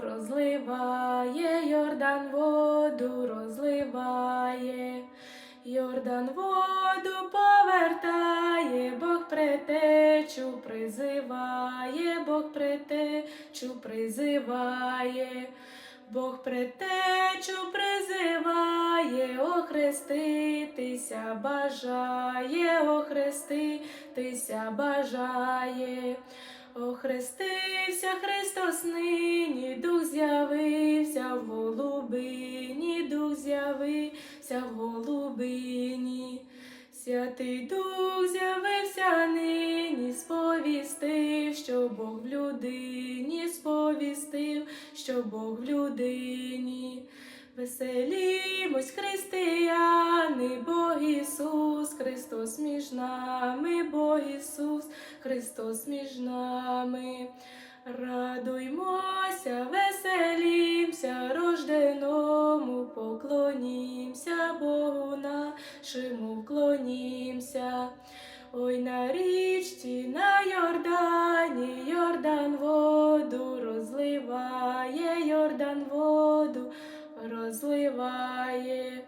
розливає, Йордан воду розливає, Йордан воду повертає, Бог притечу призиває, Бог притечу призиває, Бог притечу призиває, охреститися бажає, охреститися бажає. Христос нині, дух з'явився в голубині, дух з'явився в голубині. Святий Дух з'явився нині, сповістив, що Бог в людині, сповістив, що Бог в людині. Веселімось, християни, Бог Ісус, Христос між нами, Бог Ісус, Христос між нами. Радуймося, веселімся, рожденому, поклонімся, Богу нашому вклонімся. Ой на річці, на Йордані, Йордан воду розливає, Йордан воду розливає.